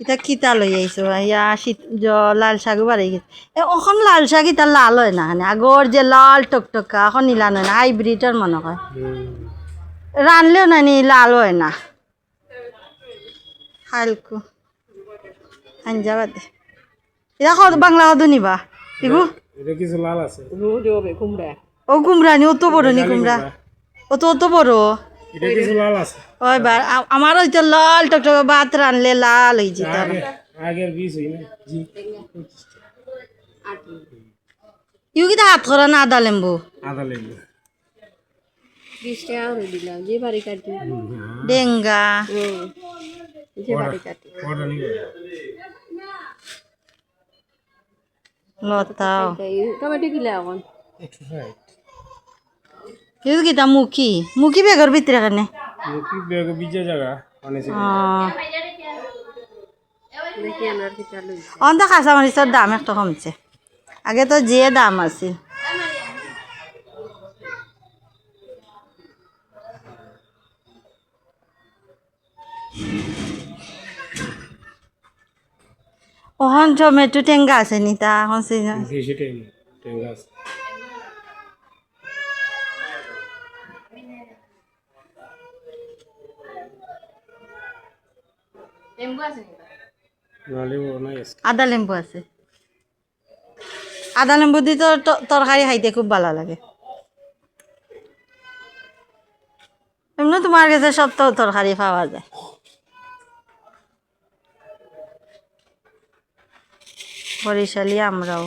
ইতা কিতা লই আইছো ইয়া শীত জ লাল শাক বাড়াই গেছে। এ এখন লাল শাক ইতা লাল হয় না আগর যে লাল টকটকা এখন নীলা হয় না হাইব্রিডের মনে হয় রানলেও না নি লাল হয় না। হালকু আঞ্জা বাদে এটা কত বাংলা কত নিবা ইগু এটা কিছু লাল আছে। ও কুমড়া ও কুমড়া নি অত বড় নি কুমড়া অত অত বড়? এটা ওই বার হয়তো লাল টকটকে ভাত রানলে লাল হয়ে যেত। আগের বীজ হই না জি। ইউ হাত করা না আদা লেম্বু? আদা ডেঙ্গা। লতাও। টমেটো কিলা এখন? ষাট ইউ কিতা মুখি? মুখি বেগর ভিতরে কেনে কি বেগ বিজে জায়গা কি চালু অন্ত কাঁচামরিচের দাম একটু কমছে। আগে তো যে দাম আছিল। ওখান টমেটো টেঙ্গা আছে নি তা? এখন টেঙ্গা আছে নাহলে ও নাই আছে আদা লেম্বু আছে। আদা লেম্বু দিয়ে তো ত- তরকারি খাইতে খুব ভালো লাগে এমনি তোমার কাছে সব তো তরকারি পাওয়া যায়। বরিশালি আমরাও